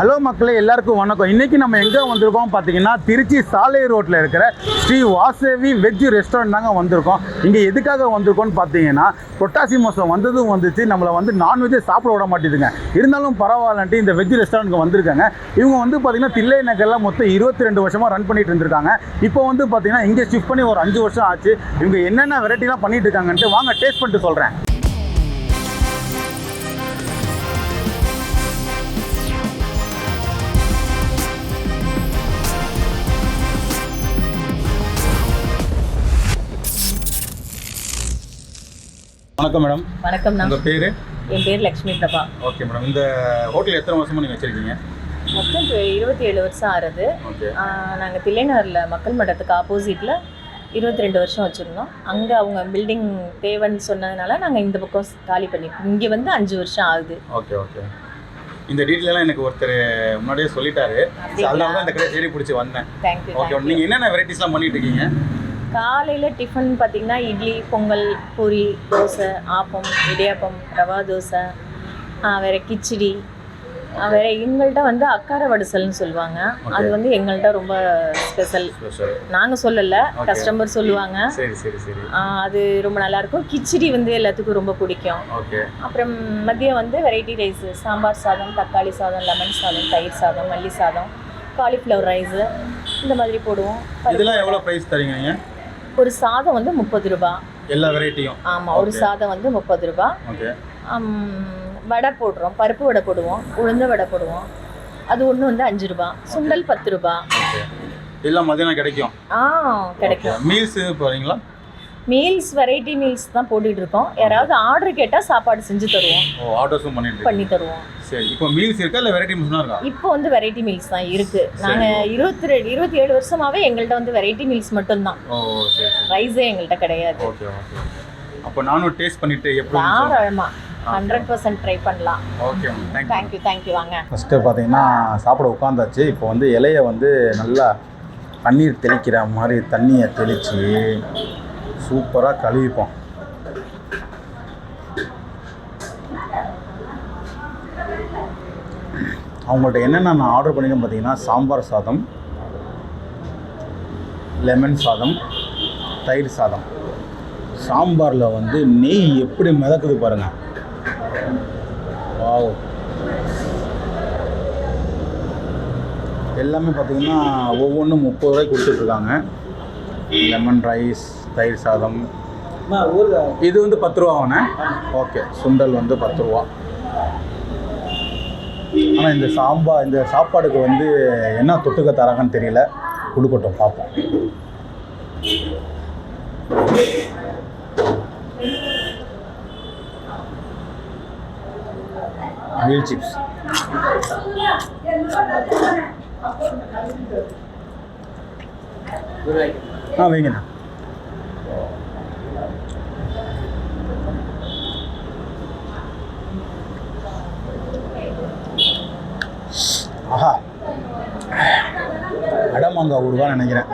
Hello மக்களே எல்லாருக்கும் வணக்கம். இன்றைக்கி நம்ம எங்கே வந்திருக்கோம் பார்த்தீங்கன்னா திருச்சி சாலை ரோட்டில் இருக்கிற ஸ்ரீ வாசவி வெஜ் ரெஸ்டாரண்ட் தாங்க வந்திருக்கோம். இங்கே எதுக்காக வந்திருக்கோம்னு பார்த்தீங்கன்னா புரட்டாசி மாதம் வந்ததும் வந்துச்சு. நம்மளை வந்து நான்வெஜ்ஜே சாப்பிட விட மாட்டேதுங்க. இருந்தாலும் பரவாயில்லன்ட்டு இந்த வெஜ் ரெஸ்டாரண்ட்க்கு வந்திருக்காங்க. இவங்க வந்து பார்த்தீங்கன்னா தில்லை நகரில் மொத்தம் இருபத்தி ரெண்டு வருஷமாக ரன் பண்ணிட்டு இருந்திருக்காங்க. இப்போ வந்து பார்த்தீங்கன்னா இங்கே ஷிஃப்ட் பண்ணி ஒரு அஞ்சு வருஷம் ஆச்சு. இவங்க என்னென்ன வெரைட்டிலாம் பண்ணிட்டு இருக்காங்கன்ட்டு வாங்க டேஸ்ட் பண்ணிட்டு சொல்கிறேன் வணக்கம் மேடம். வணக்கம்ண்ணா உங்கள் பேர்? என் பேர் லக்ஷ்மி பிரபா. Okay madam. இந்த ஹோட்டல் எத்தனை வருஷமாக நீங்கள் வச்சுருக்கீங்க? மொத்தம் இருபத்தி ஏழு வருஷம் ஆறுது நாங்கள் தில்லைநகரில் மக்கள் மன்றத்துக்கு ஆப்போசிட்டில் இருபத்தி ரெண்டு வருஷம் வச்சுருந்தோம். அங்கே அவங்க பில்டிங் தேவைன்னு சொன்னதுனால நாங்கள் இந்த பக்கம் காலி பண்ணி இங்கே வந்து அஞ்சு வருஷம் ஆகுது. Okay okay. இந்த டீட்டெயிலாம் எனக்கு ஒருத்தர் முன்னாடியே சொல்லிட்டாரு. அதனால தான் இந்த கடை தேடி பிடிச்சி வந்தேன். ஓகே நீங்கள் என்னென்ன வெரைட்டிஸ்லாம் பண்ணிட்டு இருக்கீங்க? காலையில் டிஃபன் பார்த்தீங்கன்னா இட்லி பொங்கல் பூரி தோசை ஆப்பம் இடியாப்பம் ரவா தோசை வேற கிச்சடி வேற எங்கள்கிட்ட வந்து அக்கார வடிசல்னு சொல்லுவாங்க. அது வந்து எங்கள்கிட்ட ரொம்ப ஸ்பெஷல் நாங்கள் சொல்லலை. கஸ்டமர் சொல்லுவாங்க. அது ரொம்ப நல்லா இருக்கும் கிச்சடி வந்து எல்லாத்துக்கும் ரொம்ப பிடிக்கும். அப்புறம் மதியம் வந்து வெரைட்டி ரைஸ் சாம்பார் சாதம் தக்காளி சாதம் லெமன் சாதம் தயிர் சாதம் மல்லி சாதம் காலிஃப்ளவர் ரைஸு இந்த மாதிரி போடுவோம். இதெல்லாம் எவ்வளோ ப்ரைஸ் தரீங்க ஒரு சாதம் வந்து முப்பது ரூபா. எல்லா வெரைட்டியும் ஆமாம் ஒரு. சாதம் வந்து முப்பது ரூபா. வடை போடுறோம். பருப்பு வடை போடுவோம். உளுந்த வடை போடுவோம். அது ஒன்று வந்து அஞ்சு ரூபா. சுண்டல் பத்து ரூபா. எல்லாம் மதியானம் கிடைக்கும். ஆ கிடைக்கும். மீல்ஸ் போகிறீங்களா மீல்ஸ் வெரைட்டி மீல்ஸ் தான் போட்டுட்டு இருக்கோம் யாராவது ஆர்டர் கேட்டால் சாப்பாடு செஞ்சு தருவோம். ஓ ஆர்டர்ஸும் பண்ணிட்டு. பண்ணி தருவோம். சரி இப்போ மீல்ஸ் இருக்கா இல்லை வெரைட்டி மீல்ஸ் இருக்கா? இப்போ வந்து வெரைட்டி மீல்ஸ் தான் இருக்கு. நாங்கள் இருபத்தி ரெண்டு இருபத்தி ஏழு வருஷமாவே எங்கள்கிட்ட வந்து வெரைட்டி மீல்ஸ் மட்டும்தான். ஓ சரி சரி. ரைஸே எங்கள்கிட்ட கிடையாது. Okay okay. அப்போ நானும் டேஸ்ட் பண்ணிட்டு எப்படி தாராளமா. ஹண்ட்ரட் பர்சன்ட் ட்ரை பண்ணலாம். Okay thank you thank you வாங்க. ஃபஸ்ட்டு பார்த்தீங்கன்னா சாப்பிட உட்காந்தாச்சு இப்போ வந்து இலையை வந்து நல்லா பன்னீர் தெளிக்கிற மாதிரி தண்ணியை தெளித்து சூப்பராக கழுவிப்போம். அவங்கள்ட்ட என்னென்ன நான் ஆர்டர் பண்ணியிருக்கேன் பார்த்தீங்கன்னா சாம்பார் சாதம் லெமன் சாதம் தயிர் சாதம். சாம்பாரில் வந்து நெய் எப்படி மிதக்குது பாருங்கள் வாவ். எல்லாமே பார்த்திங்கன்னா ஒவ்வொன்றும் முப்பது ரூபாய்க்கு கொடுத்துட்ருக்காங்க லெமன் ரைஸ் தயிர் சாதம். இது வந்து பத்து ரூபா ஆகுண்ணே ஓகே சுண்டல் வந்து பத்து ரூபா. ஆனால் இந்த சாம்பார் இந்த சாப்பாடுக்கு வந்து என்ன தொட்டுக்க தராங்கன்னு தெரியல. கொடுக்கட்டும் பார்ப்போம். மீல் சிப்ஸ் ஆ வைங்கண்ணா ஆஹா. அடமாங்காய் ஊறுகான்னு நினைக்கிறேன்.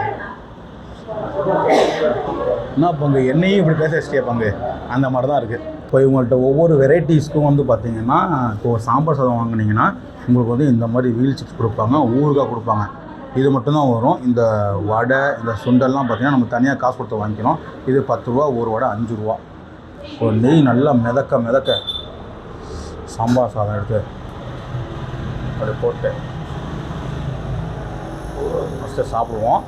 என்ன பங்கு? என்னையும் இப்படி பேச வச்சிட்டியா பங்கு? அந்த மாதிரி தான் இருக்குது இப்போ இவங்கள்ட்ட ஒவ்வொரு வெரைட்டிஸ்க்கும் வந்து பார்த்தீங்கன்னா இப்போ ஒரு சாம்பார் சாதம் வாங்கினீங்கன்னா உங்களுக்கு வந்து இந்த மாதிரி வீல் சிப்ஸ் கொடுப்பாங்க ஊறுகாய் கொடுப்பாங்க. இது மட்டும்தான் வரும். இந்த வடை இந்த சுண்டல்லாம் பார்த்தீங்கன்னா நம்ம தனியாக காசு கொடுத்து வாங்கிக்கணும் இது பத்து ரூபா ஒரு வடை அஞ்சு ரூபா. ஒரு நெய் நல்லா மிதக்க மிதக்க சாம்பார் சாதம் எடுத்து அப்படி போட்டு ஃபஸ்ட்டு சாப்பிடுவோம்.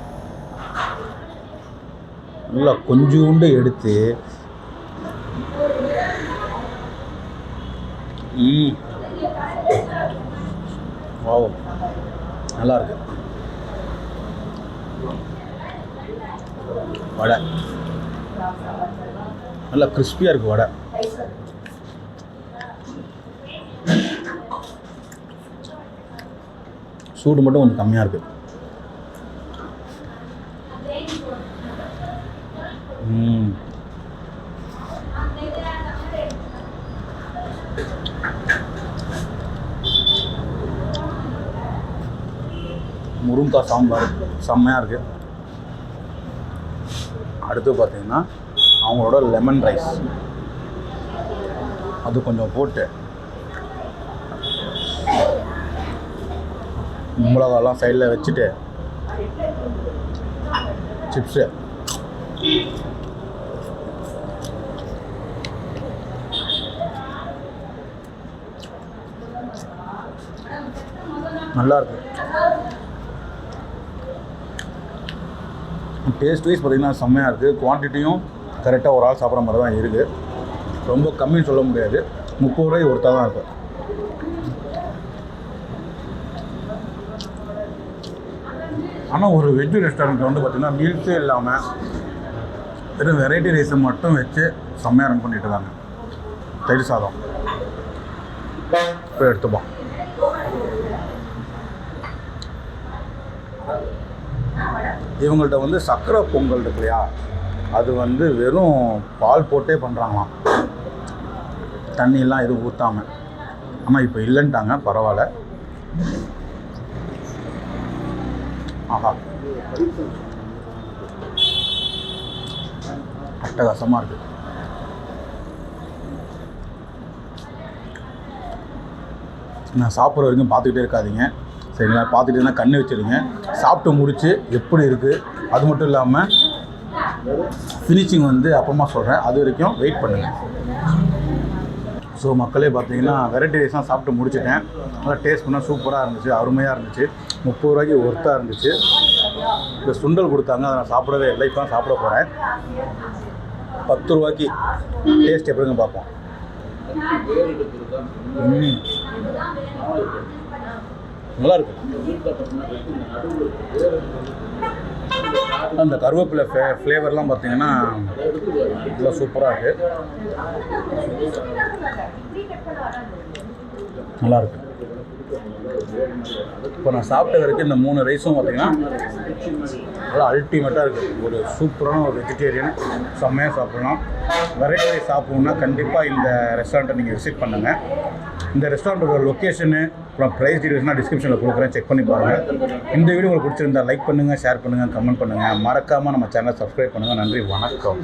நல்லா கொஞ்சோண்டு எடுத்து ம் நல்லா இருக்கு. வடை. நல்லா கிறிஸ்பியாக இருக்குது வடை. சூடு மட்டும் கொஞ்சம் கம்மியாக இருக்குது முருங்காய் சாம்பார் செம்மையாக இருக்குது அடுத்து பார்த்தீங்கன்னா அவங்களோட லெமன் ரைஸ் அது கொஞ்சம் போட்டு மிளகாலாம் சைடில் வச்சுட்டு சிப்ஸு நல்லாயிருக்கு டேஸ்ட் வைஸ் பார்த்திங்கன்னா செம்மையாக இருக்குது குவான்டிட்டியும் கரெக்டாக ஒரு ஆள் சாப்பிட்ற மாதிரி தான் இருக்குது ரொம்ப கம்மின்னு சொல்ல முடியாது. முப்பது ரூபாய் ஒருத்தா தான் இருக்கும். ஆனால் ஒரு வெஜ் ரெஸ்டாரண்ட் வந்து பார்த்திங்கன்னா மீல்ஸே இல்லாமல் வெறும் வெரைட்டி ரைஸை மட்டும் வச்சு செம்மையாக ரன் பண்ணிட்டு இருக்காங்க. தயிர் சாதம். இப்போ எடுத்துப்போம் இவங்கள்ட்ட வந்து சக்கரை பொங்கல் இருக்கு இல்லையா? அது வந்து வெறும் பால் போட்டே பண்ணுறாங்களாம் தண்ணியெல்லாம் எதுவும் ஊற்றாமல் ஆனால் இப்போ இல்லைன்ட்டாங்க பரவாயில்ல. ஆஹா. அட்டகாசமாக இருக்குது நான் சாப்பிட்ற வரைக்கும் பார்த்துக்கிட்டே இருக்காதீங்க. சரிங்களா பார்த்துட்டு கண்ணு வச்சிருங்க. சாப்பிட்டு முடித்து எப்படி இருக்குது அது மட்டும் இல்லாமல் ஃபினிஷிங் வந்து அப்புறமா சொல்கிறேன் அது வரைக்கும் வெயிட் பண்ணுங்கள் ஸோ மக்களே பார்த்தீங்கன்னா வெரைட்டி ரைஸ்லாம் சாப்பிட்டு முடிச்சிட்டேன். நல்லா டேஸ்ட் பண்ணால் சூப்பராக இருந்துச்சு அருமையாக இருந்துச்சு. முப்பது ரூபாய்க்கு ஒர்த்தாக இருந்துச்சு. இந்த சுண்டல் கொடுத்தாங்க அதை நான் சாப்பிடவே இல்லை இப்போ சாப்பிட போகிறேன் பத்து ரூபாய்க்கு டேஸ்ட் எப்படிங்க பார்ப்போம். ம். நல்லா அந்த கருவேப்பிலை ஃப்ளே ஃப்ளேவர்லாம் பார்த்தீங்கன்னா நல்லா சூப்பராக இருக்குது நல்லாயிருக்கு இப்போ நான் சாப்பிட்ட வரைக்கும் இந்த மூணு ரைஸும் பார்த்தீங்கன்னா நல்லா அல்டிமேட்டாக இருக்குது ஒரு சூப்பரான ஒரு வெஜிடேரியன் செம்மையாக சாப்பிடலாம். வெரைட்டி ரைஸ் சாப்பிடணுன்னா கண்டிப்பாக இந்த ரெஸ்டாரண்ட்டை நீங்கள் விசிட் பண்ணுங்கள் இந்த ரெஸ்டாரண்ட்டோட லொக்கேஷனு அப்புறம் ப்ரைஸ் டீடைல்ஸ்லாம் டிஸ்கிரிப்ஷனில் கொடுக்குறேன். செக் பண்ணி பாருங்கள் இந்த வீடியோ உங்களுக்கு பிடிச்சிருந்தா லைக் பண்ணுங்கள் ஷேர் பண்ணுங்கள் கமெண்ட் பண்ணுங்கள் மறக்காமல் நம்ம சேனலை சப்ஸ்கிரைப் பண்ணுங்கள் நன்றி வணக்கம்.